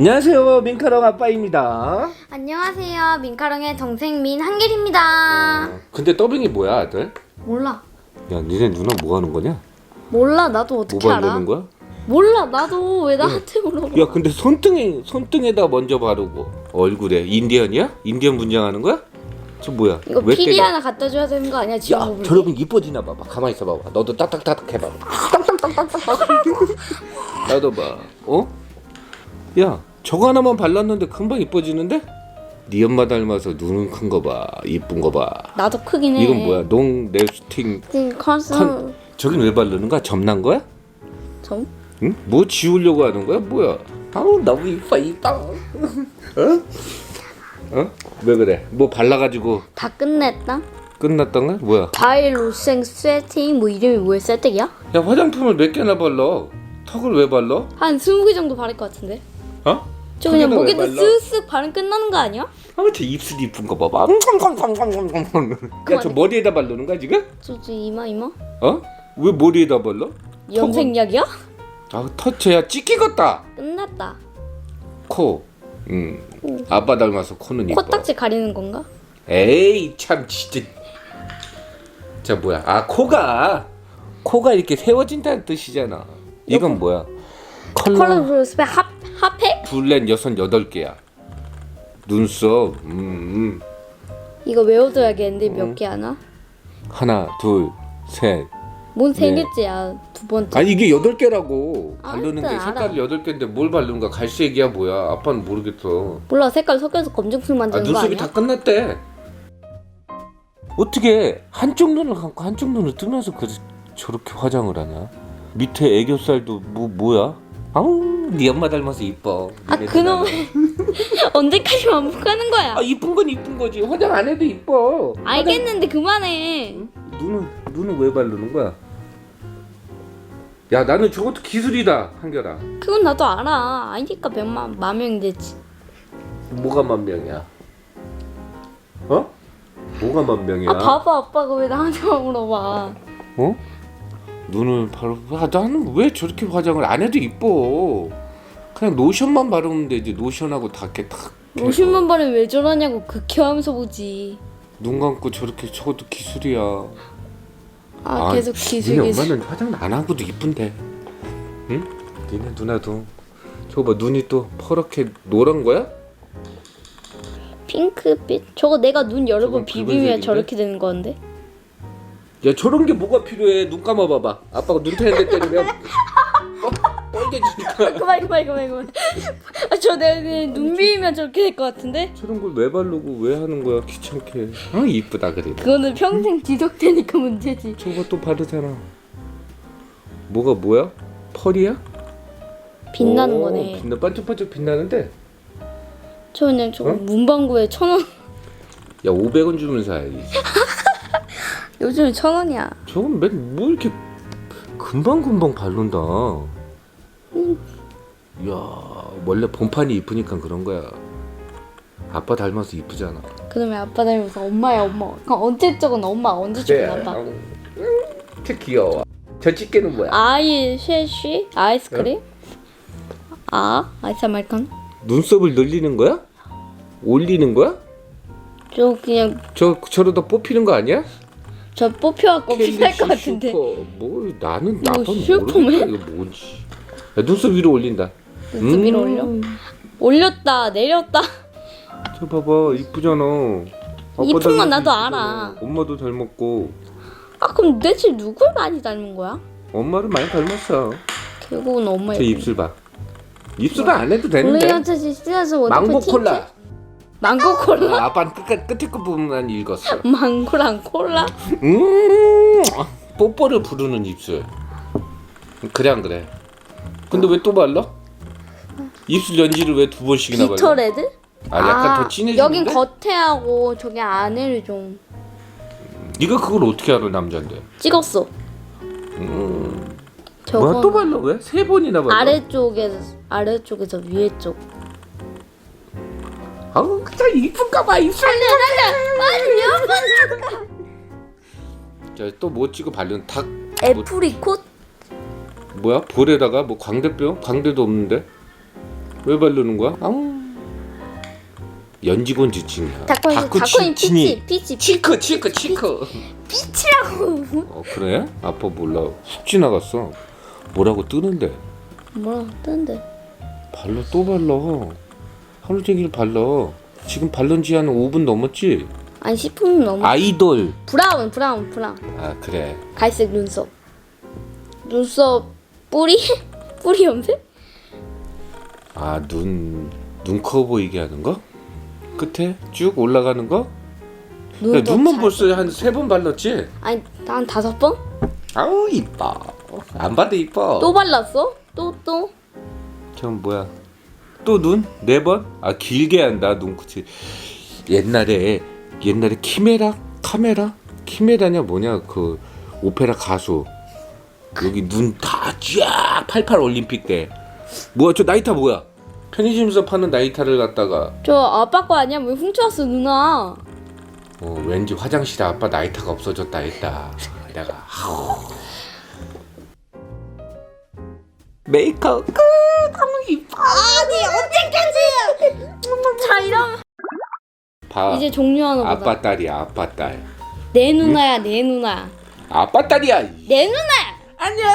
안녕하세요 민카롱 아빠입니다 안녕하세요. 민카롱의 동생 민 한길입니다. 근데 더빙이 뭐야 아들? 몰라. 야 니네 누나 뭐 하는 거냐? 몰라. 나도 뭐 어떻게 알아? 바르는 거야? 몰라. 나도 왜 나한테 물어봐? 야 근데 손등에 손등에다 먼저 바르고 얼굴에 인디언이야? 인디언 분장하는 거야? 저 뭐야? 이거 왜 피리 때려? 하나 갖다 줘야 되는 거 아니야? 지금 야 먹을 저러면 이뻐지나 봐봐 가만히 있어 봐봐 너도 딱딱딱 해봐 나도 봐 어? 야 저거 하나만 발랐는데 금방 이뻐지는데? 네 엄마 닮아서 눈은 큰 거 봐 이쁜 거 봐 나도 크긴 해. 이건 뭐야 농 랩스팅 지금 커서 컨 저긴 왜 바르는 거야? 점난 거야? 좀 응? 뭐 지우려고 하는 거야? 뭐야? 아우 너무 이뻐 이뻐 어? 어? 왜 그래? 뭐 발라가지고 다 끝냈다. 끝났던 거야? 뭐야? 다일 로생 세팅 뭐 이름이 뭐야? 세팅이야? 야 화장품을 몇 개나 발라? 턱을 왜 발라? 한 20개 정도 바를 것 같은데. 어? 저 그냥 왜 목에다? 쓱쓱 바르면 끝나는 거 아니야? 아저 입술 이쁜 거 봐봐 야저 머리에다 바르는 거야 지금? 저 저 이마 이마? 어? 왜 머리에다 발라? 염색약이야? 아 터치야 찌끼 같다 끝났다. 코 음. 아빠 닮아서 코는 이뻐 코딱지 가리는 건가? 에이 참 진짜 자 뭐야 아 코가 코가 이렇게 세워진다는 뜻이잖아 이건 뭐야 컬러 컬러 스펙 핫 핫팩? 블렌 여섯 여덟 개야 눈썹 음, 음. 이거 외워둬야겠는데 어. 몇개 하나? 하나 둘 셋 뭔 세 네. 개째야 두 번째. 아니 이게 여덟 개라고 바르는 게 알았어, 색깔이. 여덟 개인데 뭘 바르는 거야 갈색이야 뭐야 아빠는 모르겠어 몰라 색깔 섞여서 검정색 아 만드는 거 눈썹이 아니야? 다 끝났대 어떻게 한쪽 눈을 감고 한쪽 눈을 뜨면서 그 저렇게 화장을 하냐 밑에 애교살도 뭐 뭐야 아우 네 엄마 닮아서 이뻐 아 니네 그놈 누나는. 언제까지 반복하는 거야? 아 이쁜 건 이쁜 거지 화장 안 해도 이뻐 알겠는데 그만해. 눈은 눈은 왜 바르는 거야 야 나는 저것도 기술이다 한결아 그건 나도 알아. 아니니까 백만 만명 되지. 뭐가 만명이야 어 뭐가 만명이야 아 봐봐 아빠가 왜 나한테만 물어봐. 어? 눈을 바로 아, 나는 왜 저렇게 화장을 안 해도 이뻐 그냥 로션만 바르면 되지 로션하고 다 이렇게 탁 로션만 바르면 왜 저러냐고 극혐하면서 보지. 눈 감고 저렇게 저것도 기술이야 아, 계속 기술 니네 기술. 엄마는 화장 안 하고도 이쁜데 응? 니네 누나도 저거 봐 눈이 또 퍼렇게 노란 거야? 핑크빛. 저거 내가 눈 여러 저건 번 비비면 붉은색인데? 저렇게 되는 건데. 야 저런 게 뭐가 필요해 눈 감아봐봐 아빠가 눈 트는데 때리면 어? 빨개지니까 그만 그만 그만 그만. 아, 저 내가 그냥 눈 비비면 저렇게 될 것 같은데. 저런 걸 왜 바르고 왜 하는 거야 귀찮게 아 이쁘다 그래 그거는 평생 지속되니까 문제지. 저거 또 바르잖아 뭐가 뭐야? 펄이야? 빛나는 오, 거네. 빛나 반짝반짝 빛나는데 저 그냥 저거 어? 문방구에 천 원. 야 500원 주면 사야지 요즘에 천 원이야. 저건 맨뭐 이렇게 금방 금방 바른다 야 원래 본판이 이쁘니까 그런 거야 아빠 닮아서 이쁘잖아 그놈의 아빠 닮아서 엄마야 엄마. 그럼 언제 적은 엄마 언제 적은 아빠. 음, 참 귀여워 저 집게는 뭐야? 아이 쉐쉬 아이스크림. 아 아이스 아메리카노. 눈썹을 늘리는 거야? 올리는 거야? 저 그냥 저 저러다 뽑히는 거 아니야? 저 뽑혀갖고 비쌀 것 같은데. 슈퍼. 뭐 나는 슈퍼맨? 모르겠다 이거 뭔지 야, 눈썹 위로 올린다 눈썹 위로 음. 올려? 올렸다 내렸다. 저 봐봐 이쁘잖아 아빠 이쁜 건 나도 이쁘잖아. 알아. 엄마도 닮았고 아 그럼 대체 누굴 많이 닮은 거야? 엄마를 많이 닮았어 결국은 엄마 저 입술 봐 입술은 안 해도 되는데 블레이언트 시즌에서 망고 콜라 망고 콜라? 아, 아빠는 끝까지 끝에 거 부분만 읽었어 망고랑 콜라? 음 뽀뽀를 부르는 입술 그래 안 그래 근데 왜 또 발라? 입술 연지를 왜 두 번씩이나 발라? 비터레드? 아 약간 더 진해지는데? 여긴 겉에하고 저기 안에를 좀 네가 그걸 어떻게 알아 남잔데? 찍었어. 음. 저거 뭐야 또 발라 왜? 세 번이나 발라? 아래쪽에서 아래쪽에서 위에 쪽. 아우 진짜 이쁜가 봐 입술 자또 뭐 찍어 바르는 닭 애프리콧? 뭐야 볼에다가 뭐 광대뼈? 광대도 없는데 왜 바르는 거야? 아우. 연지곤 지칭이야. 다코인 다코인 지칭이. 피치 피치 치크 치크 치크. 피치라고. 어 그래? 아빠 몰라. 훅 지나갔어. 뭐라고 뜨는데? 뭐라 뜨는데? 발라 또 발라. 하루 종일 발라. 지금 발른 지한 5분 넘었지? 아니 10분 넘어. 아이돌. 브라운 브라운 브라운. 아 그래. 갈색 눈썹. 눈썹 뿌리 뿌리 염색? 아 눈 눈 커 보이게 하는 거? 끝에 쭉 올라가는 거? 야, 눈도 눈만 잘- 벌써 한 세 번 발랐지? 아니 한 다섯 번? 아우 이뻐. 안 봐도 이뻐. 또 발랐어? 또 또? 전 뭐야? 또 눈? 네 번? 아 길게 한다 눈코치. 옛날에 옛날에 키메라 카메라 키메라냐 뭐냐 그 오페라 가수 여기 눈 다쫙88 올림픽 때 뭐야 저 나이타 뭐야? 편의점에서 파는 나이타를 갖다가 저 아빠 거 아니야? 왜 훔쳐왔어 누나? 어, 왠지 화장실에 아빠 나이타가 없어졌다 했다. 내가 메이크업 끝. 너무 이뻐. 아니 언제까지? 자 이러면 봐. 이제 종료하나 보다. 아빠 딸이야 아빠 딸. 내 누나야 내 누나. 아빠 딸이야. 내 누나. 안녕.